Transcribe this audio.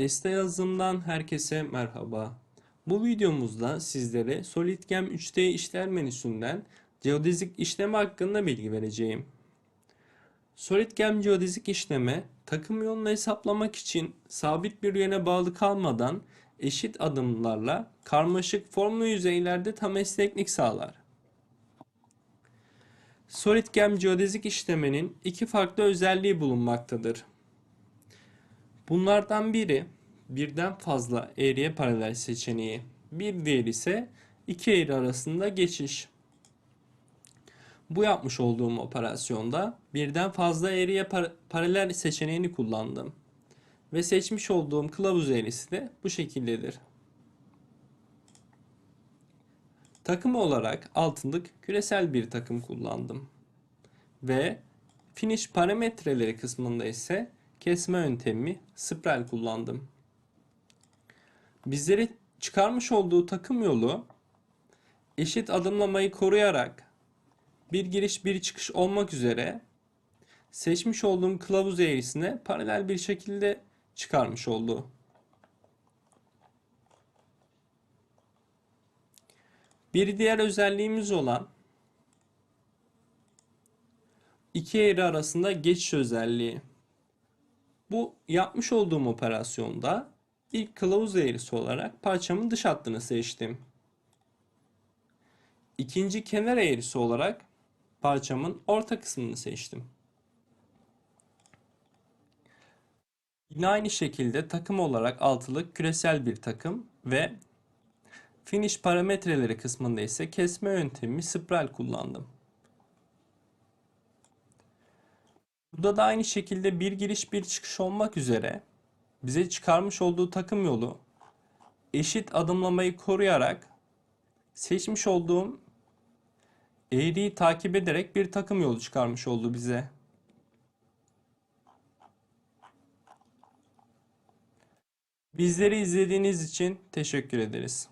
Deste yazılımdan herkese merhaba. Bu videomuzda sizlere SolidGem 3D işler menüsünden geodezik işleme hakkında bilgi vereceğim. SolidGem geodezik işleme takım yolunu hesaplamak için sabit bir yöne bağlı kalmadan eşit adımlarla karmaşık formlu yüzeylerde tam esneklik sağlar. SolidGem geodezik işlemenin iki farklı özelliği bulunmaktadır. Bunlardan biri birden fazla eğriye paralel seçeneği. Bir diğeri ise iki eğri arasında geçiş. Bu yapmış olduğum operasyonda birden fazla eğriye par- paralel seçeneğini kullandım. Ve seçmiş olduğum kılavuz eğrisi de bu şekildedir. Takım olarak altınlık küresel bir takım kullandım. Ve finish parametreleri kısmında ise kesme yöntemi spiral kullandım. Bizleri çıkarmış olduğu takım yolu eşit adımlamayı koruyarak bir giriş bir çıkış olmak üzere seçmiş olduğum kılavuz eğrisine paralel bir şekilde çıkarmış oldu. Bir diğer özelliğimiz olan iki eğri arasında geçiş özelliği. Bu yapmış olduğum operasyonda ilk kılavuz eğrisi olarak parçamın dış hattını seçtim. İkinci kenar eğrisi olarak parçamın orta kısmını seçtim. Yine aynı şekilde takım olarak altılık küresel bir takım ve finish parametreleri kısmında ise kesme yöntemi spiral kullandım. Burada da aynı şekilde bir giriş bir çıkış olmak üzere bize çıkarmış olduğu takım yolu eşit adımlamayı koruyarak seçmiş olduğum eğriyi takip ederek bir takım yolu çıkarmış oldu bize. Bizleri izlediğiniz için teşekkür ederiz.